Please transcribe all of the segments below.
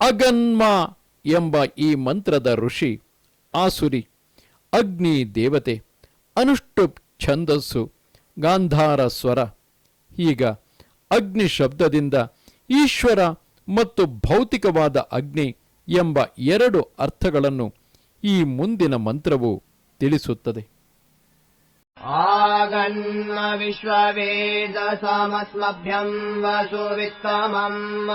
ಅಗನ್ಮ ಎಂಬ ಈ ಮಂತ್ರದ ಋಷಿ ಆಸುರಿ, ಅಗ್ನಿ ದೇವತೆ ಅನುಷ್ಟುಪ್ ಛಂದಸ್ಸು, ಗಾಂಧಾರ ಸ್ವರ. ಈಗ ಅಗ್ನಿ ಶಬ್ದದಿಂದ ಈಶ್ವರ ಮತ್ತು ಭೌತಿಕವಾದ ಅಗ್ನಿ ಎಂಬ ಎರಡು ಅರ್ಥಗಳನ್ನು ಈ ಮುಂದಿನ ಮಂತ್ರವು ತಿಳಿಸುತ್ತದೆ. ಆಗನ್ಮ ವಿಶ್ವವೇದ ಸಮಸ್ಮಭ್ಯಂ ವಸುವಿತ್ತಮಮ್ಮ.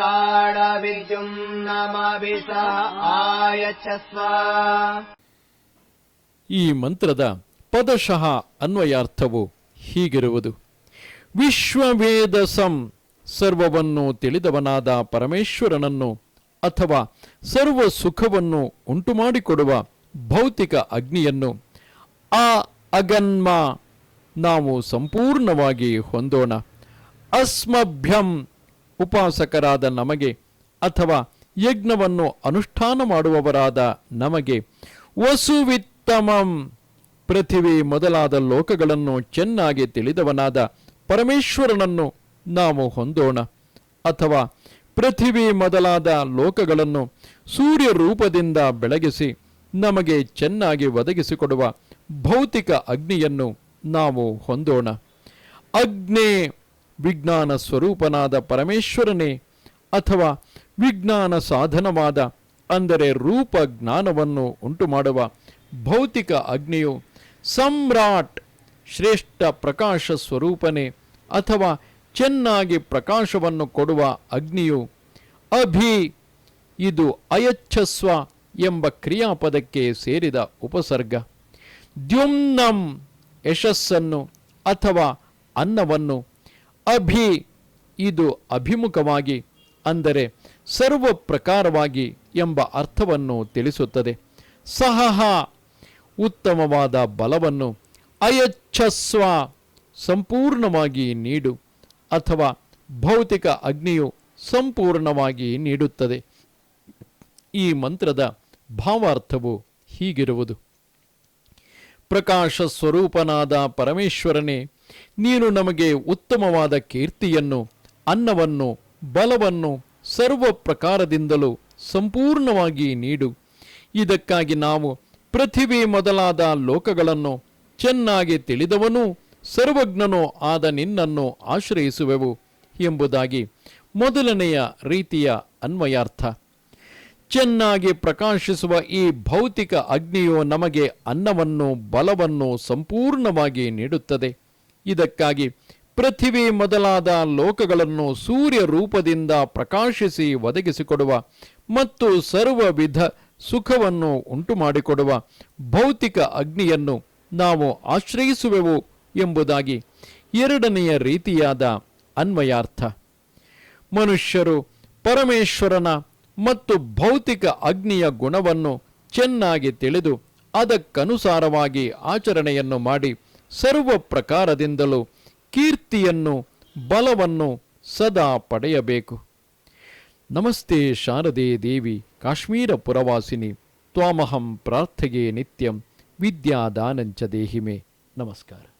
सम्राडविद्युम् नमविष आयच्छस्व ಈ ಮಂತ್ರದ ಪದಶಃ ಅನ್ವಯಾರ್ಥವು ಹೀಗಿರುವುದು ವಿಶ್ವವೇದಸಂ ಸರ್ವವನ್ನು ತಿಳಿದವನಾದ ಪರಮೇಶ್ವರನನ್ನು ಅಥವಾ ಸರ್ವ ಸುಖವನ್ನು ಉಂಟುಮಾಡಿಕೊಡುವ ಭೌತಿಕ ಅಗ್ನಿಯನ್ನು ಆ ಅಗನ್ಮ ನಾವು ಸಂಪೂರ್ಣವಾಗಿ ಹೊಂದೋಣ ಅಸ್ಮಭ್ಯಂ ಉಪಾಸಕರಾದ ನಮಗೆ ಅಥವಾ ಯಜ್ಞವನ್ನು ಅನುಷ್ಠಾನ ಮಾಡುವವರಾದ ನಮಗೆ ವಸುವಿತ್ತಮಂ. ಪೃಥಿವಿ ಮೊದಲಾದ ಲೋಕಗಳನ್ನು ಚೆನ್ನಾಗಿ ತಿಳಿದವನಾದ ಪರಮೇಶ್ವರನನ್ನು ನಾವು ಹೊಂದೋಣ. ಅಥವಾ ಪೃಥಿವಿ ಮೊದಲಾದ ಲೋಕಗಳನ್ನು ಸೂರ್ಯ ರೂಪದಿಂದ ಬೆಳಗಿಸಿ ನಮಗೆ ಚೆನ್ನಾಗಿ ಒದಗಿಸಿಕೊಡುವ ಭೌತಿಕ ಅಗ್ನಿಯನ್ನು ನಾವು ಹೊಂದೋಣ. ಅಗ್ನೇ ವಿಜ್ಞಾನ ಸ್ವರೂಪನಾದ ಪರಮೇಶ್ವರನೇ ಅಥವಾ ವಿಜ್ಞಾನ ಸಾಧನವಾದ, ಅಂದರೆ ರೂಪ ಜ್ಞಾನವನ್ನು ಉಂಟುಮಾಡುವ ಭೌತಿಕ ಅಗ್ನಿಯು ಸಮ್ರಾಟ್ ಶ್ರೇಷ್ಠ ಪ್ರಕಾಶ ಸ್ವರೂಪನೇ ಅಥವಾ ಚೆನ್ನಾಗಿ ಪ್ರಕಾಶವನ್ನು ಕೊಡುವ ಅಗ್ನಿಯು ಅಭಿ, ಇದು ಅಯಚ್ಛಸ್ವ ಎಂಬ ಕ್ರಿಯಾಪದಕ್ಕೆ ಸೇರಿದ ಉಪಸರ್ಗ. ದ್ಯುಮ್ನಂ ಯಶಸ್ಸನ್ನು ಅಥವಾ ಅನ್ನವನ್ನು ಅಭಿ, ಇದು ಅಭಿಮುಖವಾಗಿ, ಅಂದರೆ ಸರ್ವ ಪ್ರಕಾರವಾಗಿ ಎಂಬ ಅರ್ಥವನ್ನು ತಿಳಿಸುತ್ತದೆ. ಸಹಹ, ಉತ್ತಮವಾದ ಬಲವನ್ನು ಅಯಚ್ಛಸ್ವ ಸಂಪೂರ್ಣವಾಗಿ ನೀಡು, ಅಥವಾ ಭೌತಿಕ ಅಗ್ನಿಯು ಸಂಪೂರ್ಣವಾಗಿ ನೀಡುತ್ತದೆ. ಈ ಮಂತ್ರದ ಭಾವಾರ್ಥವು ಹೀಗಿರುವುದು. ಪ್ರಕಾಶ ಸ್ವರೂಪನಾದ ಪರಮೇಶ್ವರನೇ ನೀನು ನಮಗೆ ಉತ್ತಮವಾದ ಕೀರ್ತಿಯನ್ನು, ಅನ್ನವನ್ನು, ಬಲವನ್ನು ಸರ್ವ ಪ್ರಕಾರದಿಂದಲೂ ಸಂಪೂರ್ಣವಾಗಿ ನೀಡು. ಇದಕ್ಕಾಗಿ ನಾವು ಪೃಥಿವಿ ಮೊದಲಾದ ಲೋಕಗಳನ್ನು ಚೆನ್ನಾಗಿ ತಿಳಿದವನೂ ಸರ್ವಜ್ಞನೂ ಆದ ನಿನ್ನನ್ನು ಆಶ್ರಯಿಸುವೆವು ಎಂಬುದಾಗಿ ಮೊದಲನೆಯ ರೀತಿಯ ಅನ್ವಯಾರ್ಥ. ಚೆನ್ನಾಗಿ ಪ್ರಕಾಶಿಸುವ ಈ ಭೌತಿಕ ಅಗ್ನಿಯು ನಮಗೆ ಅನ್ನವನ್ನು, ಬಲವನ್ನು ಸಂಪೂರ್ಣವಾಗಿ ನೀಡುತ್ತದೆ. ಇದಕ್ಕಾಗಿ ಪೃಥಿವಿ ಮೊದಲಾದ ಲೋಕಗಳನ್ನು ಸೂರ್ಯ ರೂಪದಿಂದ ಪ್ರಕಾಶಿಸಿ ಒದಗಿಸಿಕೊಡುವ ಮತ್ತು ಸರ್ವ ವಿಧ ಸುಖವನ್ನು ಉಂಟುಮಾಡಿಕೊಡುವ ಭೌತಿಕ ಅಗ್ನಿಯನ್ನು ನಾವು ಆಶ್ರಯಿಸುವೆವು ಎಂಬುದಾಗಿ ಎರಡನೆಯ ರೀತಿಯಾದ ಅನ್ವಯಾರ್ಥ. ಮನುಷ್ಯರು ಪರಮೇಶ್ವರನ ಮತ್ತು ಭೌತಿಕ ಅಗ್ನಿಯ ಗುಣವನ್ನು ಚೆನ್ನಾಗಿ ತಿಳಿದು ಅದಕ್ಕನುಸಾರವಾಗಿ ಆಚರಣೆಯನ್ನು ಮಾಡಿ ಸರ್ವ ಪ್ರಕಾರದಿಂದಲೂ ಕೀರ್ತಿಯನ್ನು, ಬಲವನ್ನು ಸದಾ ಪಡೆಯಬೇಕು. ನಮಸ್ತೆ ಶಾರದೆ ದೇವಿ ಕಾಶ್ಮೀರ ಪುರವಾಸಿನಿ, ತ್ವಾಮಹಂ ಪ್ರಾರ್ಥೆಗೆ ನಿತ್ಯಂ ವಿದ್ಯಾದಾನಂಚ ದೇಹಿಮೆ. ನಮಸ್ಕಾರ.